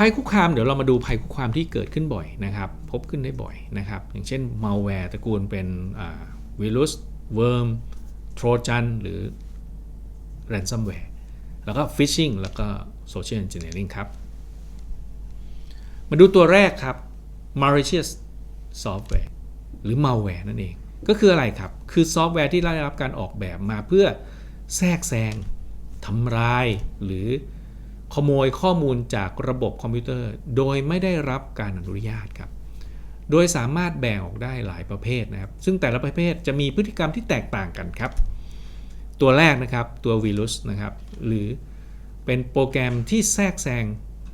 ภัยคุกคามเดี๋ยวเรามาดูภัยคุกคามที่เกิดขึ้นบ่อยนะครับ พบขึ้นได้บ่อยนะครับ อย่างเช่น malware ตระกูลเป็นวิรุสเวิร์มโทรจันหรือ ransomware แล้วก็ phishing แล้วก็ social engineering ครับ มาดูตัวแรกครับ malicious software หรือ malware นั่นเอง ก็คืออะไรครับ คือซอฟต์แวร์ที่ได้รับการออกแบบมาเพื่อแทรกแซงทำลายหรือ ขโมยข้อมูลจากระบบคอมพิวเตอร์ โดยไม่ได้รับการอนุญาตครับ โดยสามารถแบ่งออกได้หลายประเภทนะครับ ซึ่งแต่ละประเภทจะมีพฤติกรรมที่แตกต่างกันครับ ตัวแรกนะครับตัววีรุสนะครับ หรือเป็นโปรแกรมที่แทรกแซง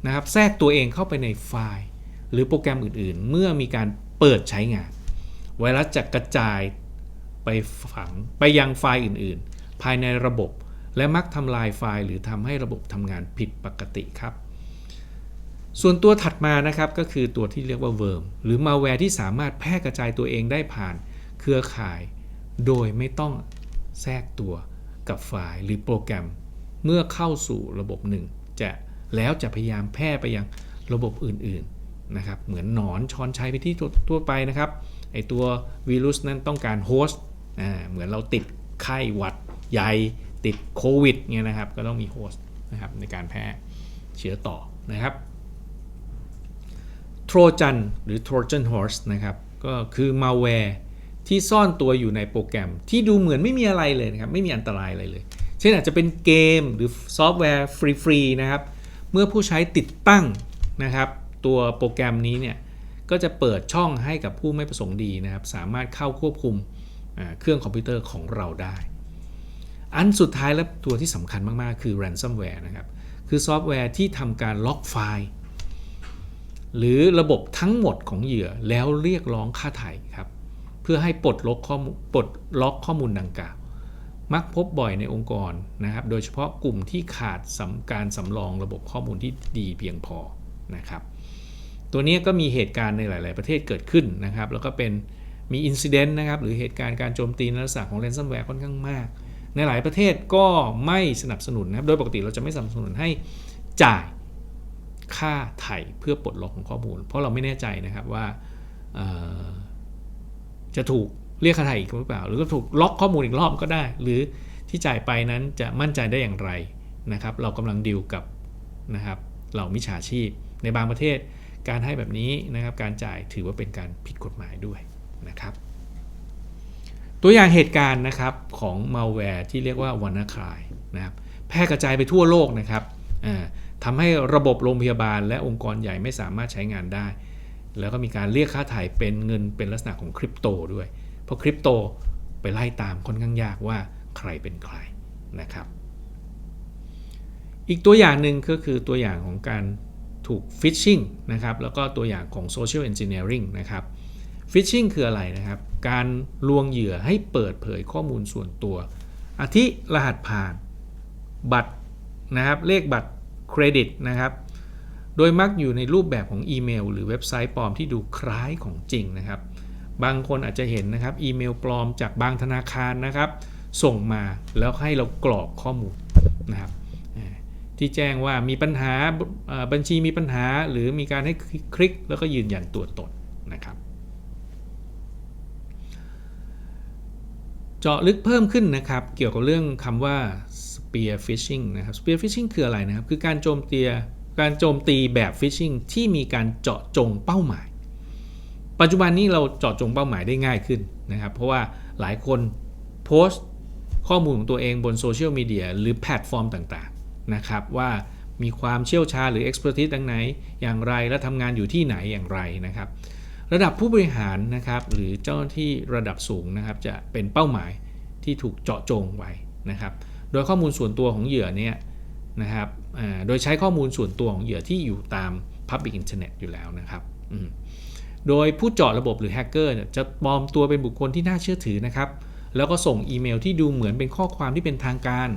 นะครับแทรกตัวเองเข้าไปในไฟล์ หรือโปรแกรมอื่นๆ เมื่อมีการเปิดใช้งาน ไวรัสจะกระจายไปฝังไปยังไฟล์อื่นๆ ภายในระบบ และมักทำลายไฟล์หรือทำให้ระบบทำงานผิดปกติครับ ส่วนตัวถัดมานะครับก็คือตัวที่เรียกว่าเวิร์มหรือมาแวร์ที่สามารถแพร่กระจายตัวเองได้ผ่านเครือข่าย โดยไม่ต้องแทรกตัวกับไฟล์หรือโปรแกรม เมื่อเข้าสู่ระบบหนึ่งจะแล้วจะพยายามแพร่ไปยังระบบอื่นๆนะครับเหมือนหนอนช้อนชัยไปที่ทั่วไปนะครับไอตัววีรุสนั้นต้องการโฮสต์เหมือนเราติดไข้หวัดใหญ่ ติดโควิดเนี่ยนะครับ ก็ต้องมีโฮสต์นะครับในการแพร่เชื้อต่อนะครับโทรจันหรือ Trojan Horse นะครับ ก็คือ malware ที่ซ่อนตัวอยู่ในโปรแกรม ที่ดูเหมือนไม่มีอะไรเลยนะครับ ไม่มีอันตรายอะไรเลย เช่นอาจจะเป็นเกมหรือซอฟต์แวร์ฟรีๆนะครับ เมื่อผู้ใช้ติดตั้งนะครับ ตัวโปรแกรมนี้เนี่ย ก็จะเปิดช่องให้กับผู้ไม่ประสงค์ดีนะครับ สามารถเข้าควบคุมเครื่องคอมพิวเตอร์ของเราได้ อันสุดท้ายและตัวที่สำคัญมาก ๆ คือ ransomware นะครับ คือซอฟต์แวร์ที่ทำการล็อกไฟล์ หรือระบบทั้งหมดของเหยื่อแล้วเรียกร้องค่าไถ่ครับ เพื่อให้ปลดล็อกข้อมูลปลดล็อกข้อมูลดังกล่าว มักพบบ่อยในองค์กรนะครับ โดยเฉพาะกลุ่มที่ขาดสำการสำรองระบบข้อมูลที่ดีเพียงพอนะครับ ตัวนี้ก็มีเหตุการณ์ในหลาย ๆ ประเทศเกิดขึ้นนะครับ แล้วก็เป็นมีอินซิเดนต์นะครับ หรือเหตุการณ์การโจมตีในลักษณะของ ransomware ค่อนข้างมาก ในหลายประเทศก็ไม่สนับสนุนนะครับ โดยปกติเราจะไม่สนับสนุนให้จ่ายค่าไถ่เพื่อปลดล็อกของข้อมูล เพราะเราไม่แน่ใจนะครับว่าจะถูกเรียกค่าไถ่อีกหรือเปล่า หรือก็ถูกล็อกข้อมูลอีกรอบก็ได้ หรือที่จ่ายไปนั้นจะมั่นใจได้อย่างไรนะครับ เรากำลังดีลกับนะครับเหล่ามิจฉาชีพ ในบางประเทศการให้แบบนี้นะครับ การจ่ายถือว่าเป็นการผิดกฎหมายด้วยนะครับ ตัวอย่างเหตุการณ์นะครับของมาแวร์ที่เรียกว่า WannaCry นะครับแพร่กระจายไปทั่วโลกนะครับทำให้ระบบโรงพยาบาลและองค์กรใหญ่ไม่สามารถใช้งานได้ แล้วก็มีการเรียกค่าถ่ายเป็นเงินเป็นลักษณะของคริปโตด้วย เพราะคริปโตไปไล่ตามค่อนข้างยากว่าใครเป็นใครนะครับ อีกตัวอย่างหนึ่งก็คือตัวอย่างของการถูกฟิชชิงนะครับแล้วก็ตัวอย่างของโซเชียลเอนจิเนียริงนะครับ ฟิชชิงคืออะไรนะครับ การลวงเหยื่อให้เปิดเผยข้อมูลส่วนตัวอาทิรหัสผ่าน บัตรนะครับ เลขบัตรเครดิตนะครับ โดยมักอยู่ในรูปแบบของอีเมล หรือเว็บไซต์ปลอมที่ดูคล้ายของจริงนะครับ บางคนอาจจะเห็นนะครับอีเมลปลอมจากบางธนาคารนะครับ ส่งมาแล้วให้เรากรอกข้อมูลนะครับที่แจ้งว่ามีปัญหาบัญชีมีปัญหา หรือมีการให้คลิกแล้วก็ยืนยันตัวตนนะครับ เจาะลึกเพิ่มขึ้นนะครับ เกี่ยวกับเรื่องคำว่า spear phishing นะครับ spear phishing คืออะไรนะครับ คือการโจมตีการโจมตีแบบ phishing ที่มีการเจาะจงเป้าหมาย ปัจจุบันนี้เราเจาะจงเป้าหมายได้ง่ายขึ้นนะครับ เพราะว่าหลายคนโพสต์ข้อมูลของตัวเองบนโซเชียลมีเดียหรือแพลตฟอร์มต่างๆนะครับว่ามีความเชี่ยวชาญหรือ expertise ดังไหน อย่างไรและทำงานอยู่ที่ไหนอย่างไรนะครับ ระดับผู้บริหารนะครับ หรือเจ้าหน้าที่ระดับสูงนะครับ จะเป็นเป้าหมายที่ถูกเจาะจงไว้นะครับ โดยข้อมูลส่วนตัวของเหยื่อเนี่ยนะครับโดยใช้ข้อมูลส่วนตัวของเหยื่อที่อยู่ตาม Public Internet อยู่แล้วนะครับโดยผู้เจาะระบบหรือแฮกเกอร์จะปลอมตัวเป็นบุคคลที่น่าเชื่อถือนะครับ แล้วก็ส่งอีเมลที่ดูเหมือนเป็นข้อความที่เป็นทางการ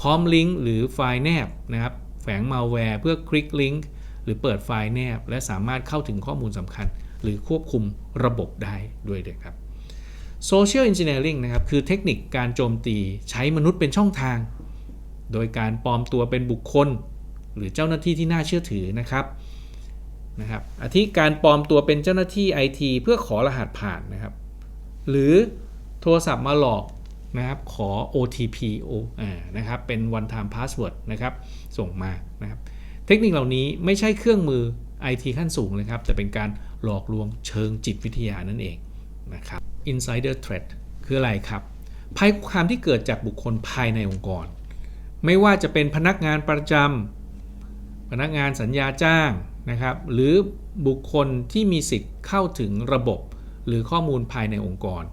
พร้อมลิงก์หรือไฟล์แนบนะครับแฝงมาแวร์เพื่อคลิกลิงก์หรือเปิดไฟล์แนบ และสามารถเข้าถึงข้อมูลสำคัญ หรือควบคุมระบบได้ด้วยเด็กครับ Social Engineering นะครับคือเทคนิคการโจมตีใช้มนุษย์เป็นช่องทาง โดยการปลอมตัวเป็นบุคคล หรือเจ้าหน้าที่ที่น่าเชื่อถือนะครับนะครับอาทิการปลอมตัวเป็นเจ้าหน้าที่ IT เพื่อขอรหัสผ่านนะครับ หรือโทรศัพท์มาหลอกนะครับขอ OTP โออ่านะครับเป็น one time password นะครับส่งมานะครับเทคนิคเหล่านี้ไม่ใช่เครื่องมือ IT ขั้นสูงเลยครับ แต่เป็นการหลอกลวงเชิงจิตวิทยานั่นเองนะครับ insider threat คืออะไรครับ ภัยคุกคามที่เกิดจากบุคคลภายในองค์กร ไม่ว่าจะเป็นพนักงานประจำพนักงานสัญญาจ้างนะครับ หรือบุคคลที่มีสิทธิ์เข้าถึงระบบ หรือข้อมูลภายในองค์กร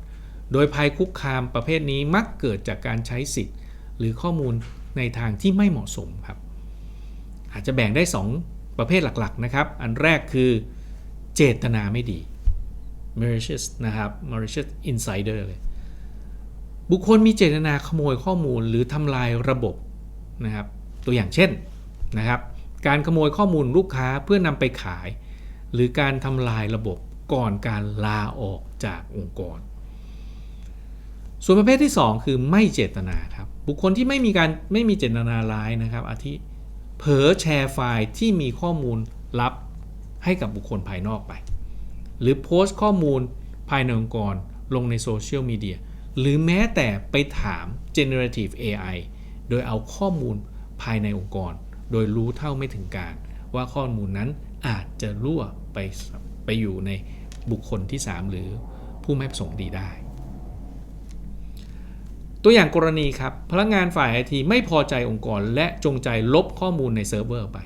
โดยภัยคุกคามประเภทนี้มักเกิดจากการใช้สิทธิ์ หรือข้อมูลในทางที่ไม่เหมาะสมครับ อาจจะแบ่งได้ 2 ประเภทหลัก ๆ นะครับ อันแรกคือเจตนาไม่ดี malicious นะครับ malicious insider เลย บุคคลมีเจตนาขโมยข้อมูลหรือทำลายระบบนะครับ ตัวอย่างเช่นนะครับ การขโมยข้อมูลลูกค้าเพื่อนำไปขาย หรือการทำลายระบบก่อนการลาออกจากองค์กร ส่วนประเภทที่ 2 คือไม่เจตนาครับ บุคคลที่ไม่มีการไม่มีเจตนาร้ายนะครับ อาทิ เผลอแชร์ไฟล์ที่มีข้อมูลลับให้กับบุคคลภายนอกไป หรือโพสต์ข้อมูลภายในองค์กรลงในโซเชียลมีเดียหรือแม้แต่ไปถาม generative AI โดยเอาข้อมูลภายในองค์กร โดยรู้เท่าไม่ถึงการ ว่าข้อมูลนั้นอาจจะรั่วไปไปอยู่ในบุคคลที่ 3 หรือผู้ไม่ประสงค์ดีได้ ตัวอย่างกรณีครับ พนักงานฝ่ายไอทีไม่พอใจองค์กร และจงใจลบข้อมูลในเซิร์ฟเวอร์ไป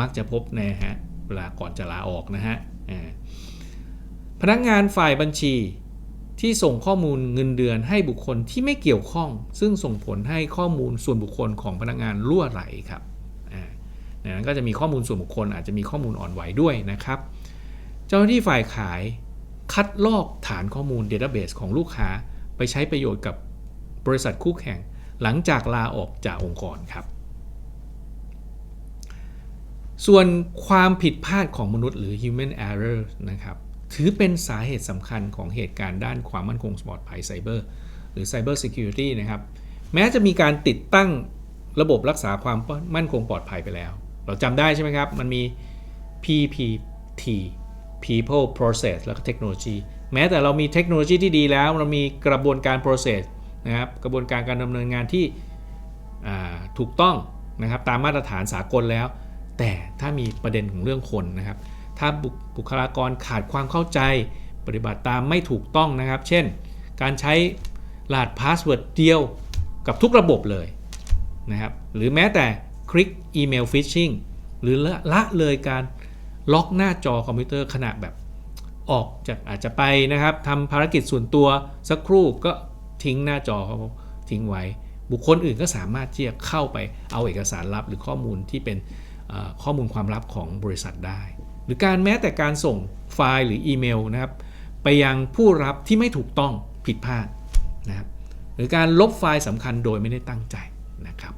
มักจะพบนะฮะเวลาก่อนจะลาออกนะฮะพนักงานฝ่ายบัญชีที่ส่งข้อมูลเงินเดือนให้บุคคลที่ไม่เกี่ยวข้อง ซึ่งส่งผลให้ข้อมูลส่วนบุคคลของพนักงานรั่วไหลครับนนั้นก็จะมีข้อมูลส่วนบุคคลอาจจะมีข้อมูลอ่อนไหวด้วยนะครับ เจ้าหน้าที่ฝ่ายขายคัดลอกฐานข้อมูล Database ของลูกค้า ไปใช้ประโยชน์กับ บริษัทคู่แข่งหลังจากลาออกจากองค์กรครับ ส่วนความผิดพลาดของมนุษย์หรือ human error นะครับถือเป็นสาเหตุสำคัญของเหตุการณ์ด้านความมั่นคงปลอดภัยไซเบอร์หรือ cyber security นะครับ แม้จะมีการติดตั้งระบบรักษาความมั่นคงปลอดภัยไปแล้ว เราจำได้ใช่ไหมครับ มันมี PPT people process แล้วก็ technology แม้แต่เรามีเทคโนโลยีที่ดีแล้ว เรามีกระบวนการ process นะครับกระบวนการการดำเนินงานที่ถูกต้องนะครับตามมาตรฐานสากลแล้ว แต่ถ้ามีประเด็นของเรื่องคนนะครับ ถ้าบุคลากรขาดความเข้าใจปฏิบัติตามไม่ถูกต้องนะครับ เช่น การใช้รหัสพาสเวิร์ดเดียวกับทุกระบบเลยนะครับหรือแม้แต่คลิกอีเมลฟิชชิงหรือละเลยการล็อกหน้าจอคอมพิวเตอร์ขณะแบบออกจากอาจจะไปนะครับทำภารกิจส่วนตัวสักครู่ก็ ทิ้งหน้าจอเขาทิ้งไว้ บุคคลอื่นก็สามารถที่จะเข้าไปเอาเอกสารลับ หรือข้อมูลที่เป็นข้อมูลความลับของบริษัทได้ หรือการแม้แต่การส่งไฟล์หรืออีเมลนะครับไปยังผู้รับที่ไม่ถูกต้องผิดพลาดนะครับหรือการลบไฟล์สำคัญโดยไม่ได้ตั้งใจนะครับ